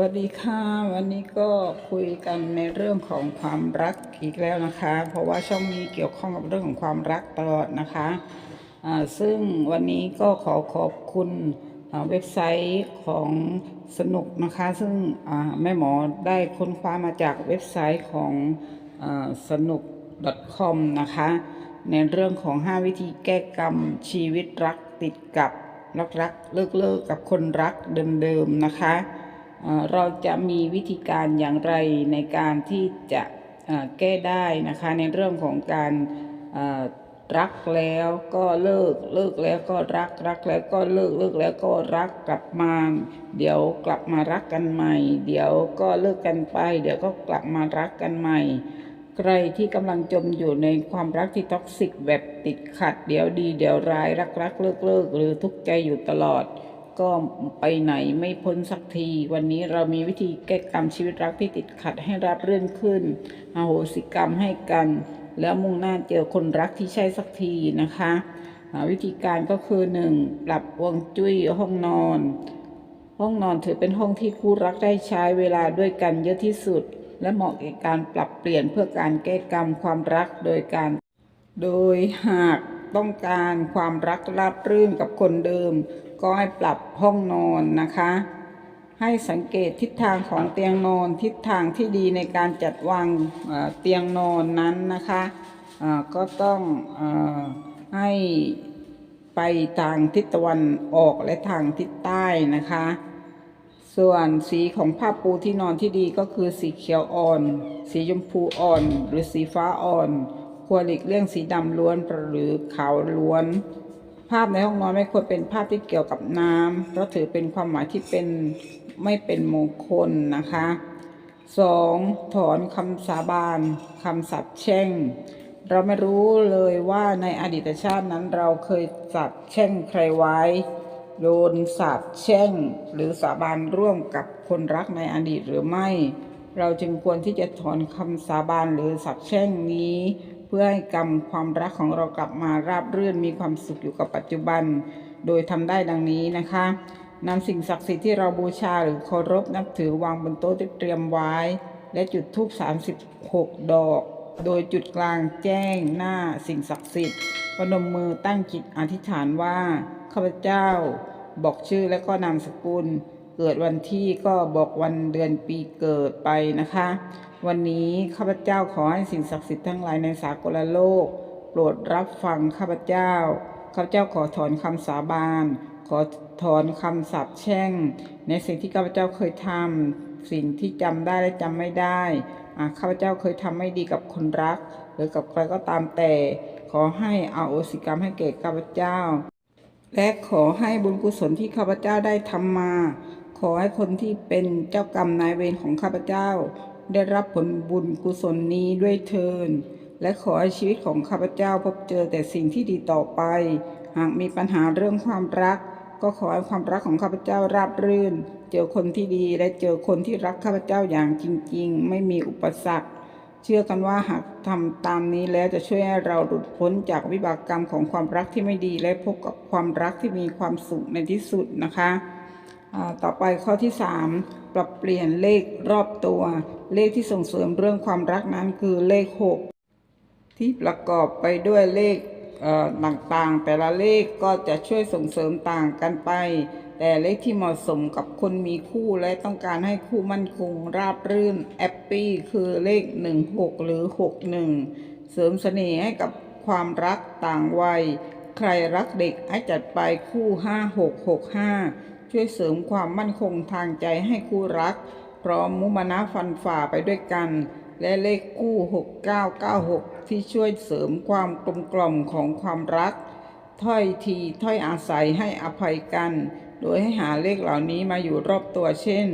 วัสดีค่ะ วันนี้ก็คุยกันในเรื่องของความรักอีกแล้วนะคะ เพราะว่าช่องนี้เกี่ยวข้องกับเรื่องของความรักตลอดนะคะอ่าซึ่งวันนี้ก็ขอขอบคุณเว็บไซต์ของสนุกนะคะ ซึ่งแม่หมอได้ค้นคว้ามาจากเว็บไซต์ของอสนุก .com นะคะ ในเรื่องของ 5 วิธีแก้กรรมชีวิตรักติดกับรักรักเลิกเลิกกับคนรักเดิมๆนะคะ เราจะมีวิธีการอย่างไรในการที่จะแก้ได้นะคะในเรื่องของการรักแล้วก็เลิกเลิกแล้วก็รักรักแล้วก็เลิกเลิกแล้วก็รักกลับมา เดี๋ยวกลับมารักกันใหม่ เดี๋ยวก็เลิกกันไป เดี๋ยวก็กลับมารักกันใหม่ ใครที่กำลังจมอยู่ในความรักที่ท็อกซิกแบบติดขัด เดี๋ยวดีเดี๋ยวร้ายรักรักเลิกเลิกหรือทุกข์ใจอยู่ตลอด ก็ไปไหนไม่พ้นสักที วันนี้เรามีวิธีแก้กรรมชีวิตรักที่ติดขัดให้รับเรื่อนขึ้นอโหสิกรรมให้กัน แล้วมุ่งหน้าเจอคนรักที่ใช่สักทีนะคะวิธีการก็คือหนึ่งปรับวงจุ้ยห้องนอน ห้องนอนถือเป็นห้องที่คู่รักได้ใช้เวลาด้วยกันเยอะที่สุด และเหมาะแก่การปรับเปลี่ยนเพื่อการแก้กรรมความรักโดยการ โดยหากต้องการความรักราบรื่นกับคนเดิม ก็ให้ปรับห้องนอนนะคะ ให้สังเกตทิศทางของเตียงนอน ทิศทางที่ดีในการจัดวางเตียงนอนนั้นนะคะก็ต้องอให้ไปทางทิศตะวันออกและทางทิศใต้นะคะ ส่วนสีของผ้าปูที่นอนที่ดีก็คือสีเขียวอ่อน สีชมพูอ่อน หรือสีฟ้าอ่อน ควรหลีกเลี่ยงสีดำล้วนหรือขาวล้วน ภาพในห้องนอนไม่ควรเป็นภาพที่เกี่ยวกับน้ำเพราะถือเป็นความหมายที่เป็นไม่เป็นมงคลนะคะ 2. ถอนคำสาบานคำสัตย์แช่ง เราไม่รู้เลยว่าในอดีตชาตินั้นเราเคยสัตย์แช่งใครไว้ โดนสาปแช่ง หรือสาบานร่วมกับคนรักในอดีตหรือไม่ เราจึงควรที่จะถอนคำสาบานหรือสาปแช่งนี้ พื่อให้กรรมความรักของเรากลับมาราบรื่นมีความสุขอยู่กับปัจจุบัน โดยทำได้ดังนี้นะคะนำสิ่งศักดิ์สิทธิ์ที่เราบูชาหรือเคารพนับถือวางบนโต๊ะที่เตรียมไว้ และจุดธูป36 ดอก โดยจุดกลางแจ้งหน้าสิ่งศักดิ์สิทธิ์พนมมือตั้งจิตอธิษฐานว่าข้าพเจ้าบอกชื่อและก็นามสกุล เกิดวันที่ก็บอกวันเดือนปีเกิดไปนะคะ วันนี้ข้าพเจ้าขอให้สิ่งศักดิ์สิทธิ์ทั้งหลายในสากลโลก โปรดรับฟังข้าพเจ้า ข้าพเจ้าขอถอนคำสาบานขอถอนคำสาปแช่ง ในสิ่งที่ข้าพเจ้าเคยทำสิ่งที่จำได้และจำไม่ได้ข้าพเจ้าเคยทำไม่ดีกับคนรัก หรือกับใครก็ตามแต่ ขอให้อาโอสิกรรมให้แก่ข้าพเจ้า และขอให้บุญกุศลที่ข้าพเจ้าได้ทำมา อให้คนที่เป็นเจ้ากรรมนายเวรของข้าพเจ้า ได้รับผลบุญกุศลนี้ด้วยเทิน และขอให้ชีวิตของข้าพเจ้าพบเจอแต่สิ่งที่ดีต่อไป หากมีปัญหาเรื่องความรัก ก็ขอให้ความรักของข้าพเจ้าราบรื่น เจอคนที่ดีและเจอคนที่รักข้าพเจ้าอย่างจริง ๆ ไม่มีอุปสรรค เชื่อกันว่าหากทำตามนี้แล้วจะช่วยให้เราหลุดพ้นจากวิบากกรรมของความรักที่ไม่ดีและพบกับความรักที่มีความสุขในที่สุดนะคะ ต่อไปข้อที่ 3 ปรับเปลี่ยนเลขรอบตัว เลขที่ส่งเสริมเรื่องความรักนั้นคือเลข 6 ที่ประกอบไปด้วยเลขเต่างๆ แต่ละเลขก็จะช่วยส่งเสริมต่างกันไป แต่เลขที่เหมาะสมกับคนมีคู่และต้องการให้คู่มั่นคงราบรื่นแอปปี้คือเลข 16 หรือ 61 เสริมเสน่ห์ให้กับความรักต่างวัย ใครรักเด็กให้จัดไปคู่ 5665 ช่วยเสริมความมั่นคงทางใจให้คู่รัก พร้อมมุมานะฟันฝ่าไปด้วยกัน และเลขคู่ 6996 ที่ช่วยเสริมความกลมกล่อมของความรัก ถ้อยทีถ้อยอาศัยให้อภัยกัน โดยให้หาเลขเหล่านี้มาอยู่รอบตัวเช่น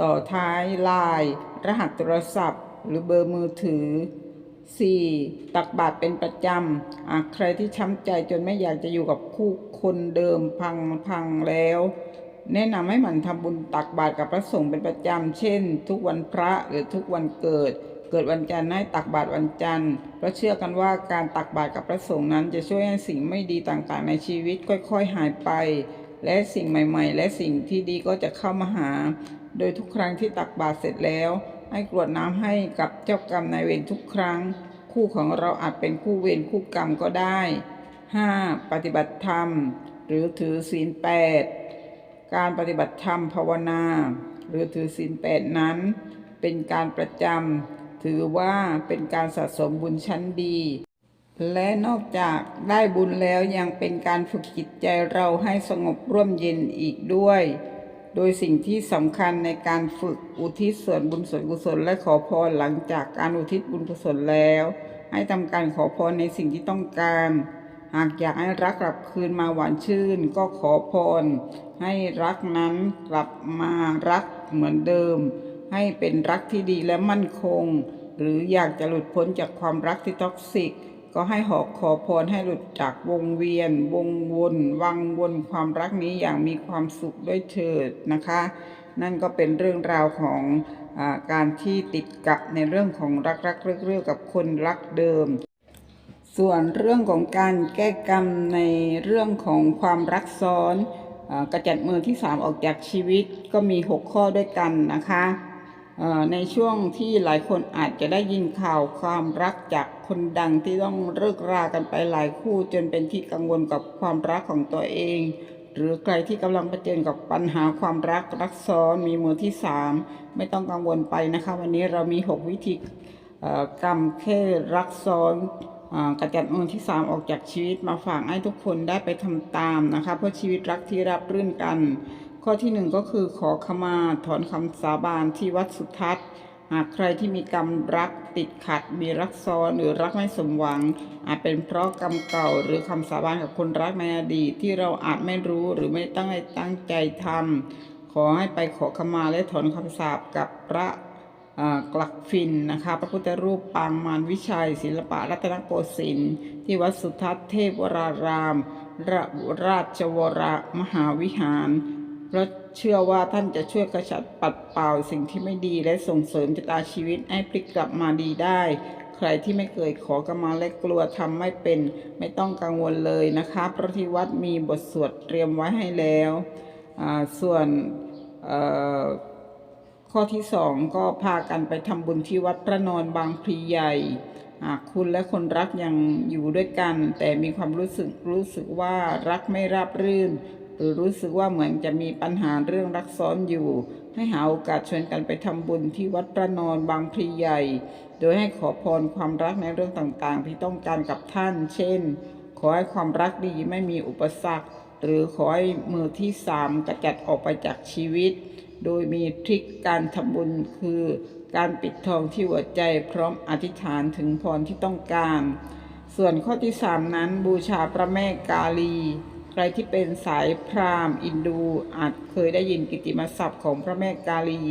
ต่อท้ายลาย รหัสโทรศัพท์ หรือเบอร์มือถือ 4. ตักบาตรเป็นประจำใครที่ช้ำใจจนไม่อยากจะอยู่กับคู่คนเดิมพังพังแล้ว แนะนำให้หมั่นทำบุญตักบาตรกับพระสงฆ์เป็นประจำ เช่น ทุกวันพระหรือทุกวันเกิด เกิดวันจันทร์ให้ตักบาตรวันจันทร์เพราะเชื่อกันว่าการตักบาตรกับพระสงฆ์นั้นจะช่วยให้สิ่งไม่ดีต่างๆ ในชีวิตค่อย ๆ หายไป และสิ่งใหม่ ๆ และสิ่งที่ดีก็จะเข้ามาหา โดยทุกครั้งที่ตักบาตรเสร็จแล้ว ให้กรวดน้ำให้กับเจ้ากรรมนายเวรทุกครั้ง คู่ของเราอาจเป็นคู่เวรคู่กรรมก็ได้ 5. ปฏิบัติธรรม หรือถือศีลแปด การปฏิบัติธรรมภาวนา หรือถือศีลแปดนั้น เป็นการประจำถือว่าเป็นการสะสมบุญชั้นดี และนอกจากได้บุญแล้วยังเป็นการฝึกจิตใจเราให้สงบร่วมเย็นอีกด้วย โดยสิ่งที่สำคัญในการฝึกอุทิศส่วนบุญส่วนกุศลและขอพรหลังจากการอุทิศบุญกุศลแล้ว ให้ทำการขอพรในสิ่งที่ต้องการ หากอยากให้รักกลับคืนมาหวานชื่น ก็ขอพร ให้รักนั้นกลับมารักเหมือนเดิม ให้เป็นรักที่ดีและมั่นคง หรืออยากจะหลุดพ้นจากความรักที่ท็อกซิก ก็ให้หอกขอพรให้หลุดจากวงเวียน วงวนวังวนความรักนี้อย่างมีความสุขด้วยเถิดนะคะ นั่นก็เป็นเรื่องราวของอการที่ติดกับในเรื่องของรักรักเรื่อๆกับคนรักเดิม ส่วนเรื่องของการแก้กรรมในเรื่องของความรักซ้อนอกระจัดมือที่ 3 ออกจากชีวิตก็มี 6 ข้อด้วยกันนะคะในช่วงที่หลายคนอาจจะได้ยินข่าวความรักจากคนดังที่ต้องเลิกรากันไปหลายคู่จนเป็นที่กังวลกับความรักของตัวเอง หรือใครที่กำลังเผชิญกับปัญหาความรักรักซ้อนมีมือที่ 3 ไม่ต้องกังวลไปนะคะ วันนี้เรามี 6 วิธีกรรมแค่รักซ้อน กระจัดมือที่สามออกจากชีวิตมาฝากให้ทุกคนได้ไปทำตามนะคะเพื่อชีวิตรักที่รับรื่นกัน ข้อที่หนึ่งก็คือขอขมาถอนคำสาบานที่วัดสุทัศน์หากใครที่มีกรรมรักติดขัด มีรักซ้อนหรือรักไม่สมหวัง อาจเป็นเพราะกรรมเก่าหรือคำสาบานกับคนรักในอดีตที่เราอาจไม่รู้หรือไม่ตั้งใจตั้งใจทำขอให้ไปขอขมาและถอนคำสาปกับพระ กลักฟินนะคะพระพุทธรูปปางมารวิชัย ศิลปะรัตนโกสินทร์ที่วัดสุทัศน์เทพวรารามราราชวรมหาวิหารเพราะเชื่อว่าท่านจะช่วยกระชัดปัดเป่าสิ่งที่ไม่ดีและส่งเสริมชะตาชีวิตให้พลิกกลับมาดีได้ ใครที่ไม่เคยขอกรรมาและกลัวทำไม่เป็นไม่ต้องกังวลเลยนะคะพระที่วัดมีบทสวดเตรียมไว้ให้แล้ว ส่วน ข้อที่สองก็พากันไปทำบุญที่วัดพระนอนบางพลีใหญ่หากคุณและคนรักยังอยู่ด้วยกัน แต่มีความรู้สึกรู้สึกว่ารักไม่ราบรื่น หรือรู้สึกว่าเหมือนจะมีปัญหาเรื่องรักซ้อนอยู่ ให้หาโอกาสชวนกันไปทำบุญที่วัดพระนอนบางพลีใหญ่ โดยให้ขอพรความรักในเรื่องต่างๆ ที่ต้องการกับท่าน เช่น ขอให้ความรักดีไม่มีอุปสรรค หรือขอให้มือที่สามกระจัดออกไปจากชีวิต โดยมีทริคการทำบุญคือการปิดทองที่หัวใจพร้อมอธิษฐานถึงพรที่ต้องการ ส่วนข้อที่สามนั้นบูชาพระแม่กาลี ใครที่เป็นสายพราหมณ์อินดูอาจเคยได้ยินกิติมศัพท์ของพระแม่กาลี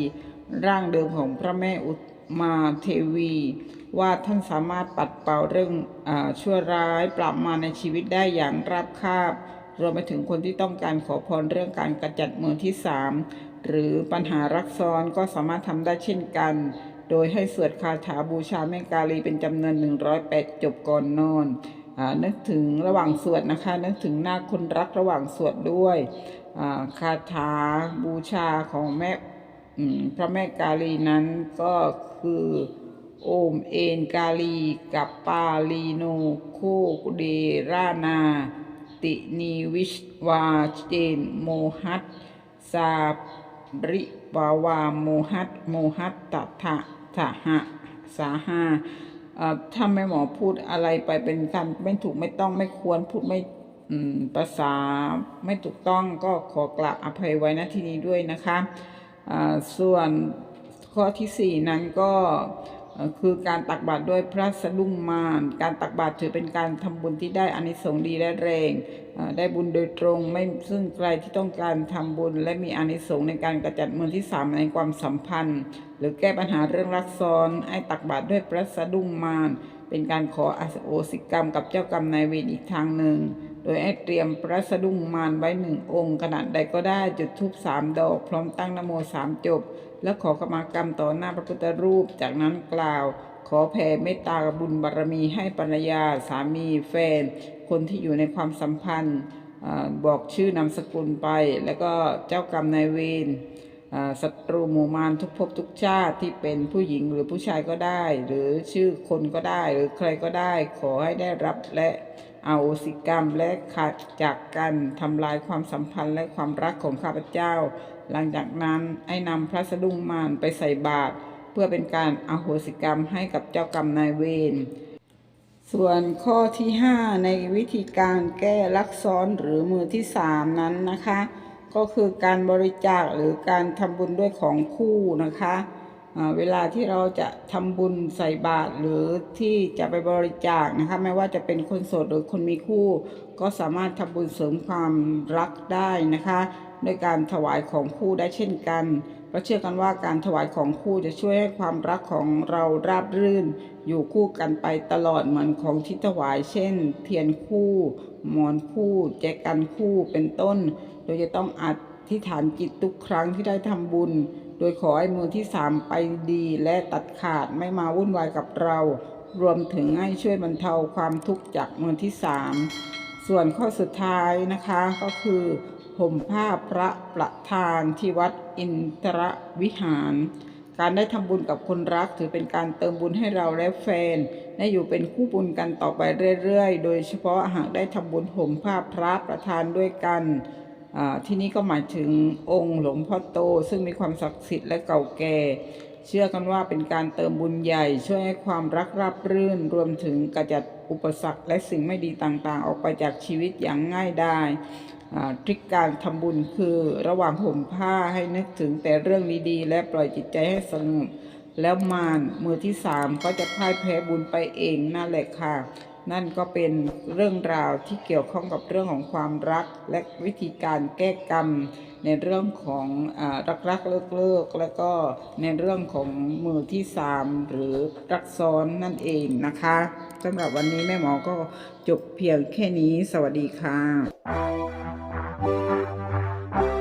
ร่างเดิมของพระแม่อุมาเทวี ว่าท่านสามารถปัดเป่าเรื่องอาชั่วร้ายปราบมาในชีวิตได้อย่างราบคาบรวมไปถึงคนที่ต้องการขอพรเรื่องการกระจัดมือที่สามหรือปัญหารักซ้อนก็สามารถทำได้เช่นกัน โดยให้สวดคาถาบูชาแม่กาลีเป็นจำนวน 108 จบก่อนนอนอนึกถึงระหว่างสวดนะคะ นึกถึงหน้าคนรักระหว่างสวดด้วยคาถาบูชาของแม่พระแม่กาลีนั้นก็คือโอมเอนกาลีกับปาลีโนโคเดรานา ตินีวิชวาเจนโมฮัตซา ริวาวาโมฮัตโมฮัตตะทะทะหะสาหาถ้าแม่หมอพูดอะไรไปเป็นการไม่ถูกไม่ต้องไม่ควรพูดไม่ภาษาไม่ถูกต้องก็ขอกราบอภัยไว้ณที่นี้ด้วยนะคะส่วนข้อที่สี่นั้นก็คือการตักบาตรด้วยพระสะดุ้งมาร การตักบาตรถือเป็นการทำบุญที่ได้อานิสงส์ดีและแรง ได้บุญโดยตรงไม่ซึ่งใครที่ต้องการทำบุญ และมีอานิสงส์ในการกระจัดมือที่สามในความสัมพันธ์ หรือแก้ปัญหาเรื่องรักซ้อนให้ตักบาตรด้วยพระสะดุ้งมารเป็นการขออโหสิกรรมกับเจ้ากรรมนายเวรอีกทางหนึ่ง โดยให้เตรียมพระสะดุ้งมารไว้หนึ่งองค์ขนาดใดก็ได้จุดธูปสามดอก พร้อมตั้งนโมสามจบ และขอขมากรรมต่อหน้าพระพุทธรูปจากนั้นกล่าวขอแผ่เมตตาบุญบารมีให้ภรรยา สามี แฟน คนที่อยู่ในความสัมพันธ์บอกชื่อนามสกุลไป แล้วก็เจ้ากรรมนายเวรศัตรูหมู่มารทุกภพทุกชาติที่เป็นผู้หญิงหรือผู้ชายก็ได้ หรือชื่อคนก็ได้หรือใครก็ได้ ขอให้ได้รับและเอาสิกรรมและขาดจากกันทำลายความสัมพันธ์และความรักของข้าพเจ้า หลังจากนั้นให้นำพระสะดุ้งมารไปใส่บาตรเพื่อเป็นการอโหสิกรรมให้กับเจ้ากรรมนายเวร ส่วนข้อที่ 5 ในวิธีการแก้ลักซ้อนหรือมือที่ 3 นั้นนะคะ ก็คือการบริจาคหรือการทำบุญด้วยของคู่นะคะเวลาที่เราจะทำบุญใส่บาตรหรือที่จะไปบริจาคนะคะ ไม่ว่าจะเป็นคนโสดหรือคนมีคู่ ก็สามารถทำบุญเสริมความรักได้นะคะด้วยการถวายของคู่ได้เช่นกัน เพราะเชื่อกันว่าการถวายของคู่จะช่วยให้ความรักของเราราบรื่น อยู่คู่กันไปตลอดเหมือนของที่ถวาย เช่น เทียนคู่หมอนคู่แจกันคู่เป็นต้น โดยจะต้องอธิษฐานจิตทุกครั้งที่ได้ทำบุญ โดยขอให้มือที่สามไปดีและตัดขาดไม่มาวุ่นวายกับเรา รวมถึงให้ช่วยบรรเทาความทุกข์จากมือที่สามส่วนข้อสุดท้ายนะคะก็คือ ห่มผ้าพระประธานที่วัดอินทรวิหาร การได้ทำบุญกับคนรักถือเป็นการเติมบุญให้เราและแฟนได้อยู่เป็นคู่บุญกันต่อไปเรื่อยๆ โดยเฉพาะหากได้ทำบุญห่มผ้าพระประธานด้วยกันที่นี้ก็หมายถึงองค์หลวงพ่อโต ซึ่งมีความศักดิ์สิทธิ์และเก่าแก่ เชื่อกันว่าเป็นการเติมบุญใหญ่ ช่วยให้ความรักราบรื่น รวมถึงกระจัดอุปสรรคและสิ่งไม่ดีต่างๆ ออกไปจากชีวิตอย่างง่ายดาย ทริคการทำบุญคือระหว่างห่มผ้าให้นึกถึงแต่เรื่องดีๆ และปล่อยจิตใจให้สงบแล้วมารมือที่สามก็จะพ่ายแพ้บุญไปเองนั่นแหละค่ะ นั่นก็เป็นเรื่องราวที่เกี่ยวข้องกับเรื่องของความรัก และวิธีการแก้กรรม ในเรื่องของอรักรักเลิกเลิกแล้วก็ในเรื่องของมือที่สามหรือรักซ้อนนั่นเองนะคะ สำหรับวันนี้แม่หมอก็จบเพียงแค่นี้ สวัสดีค่ะ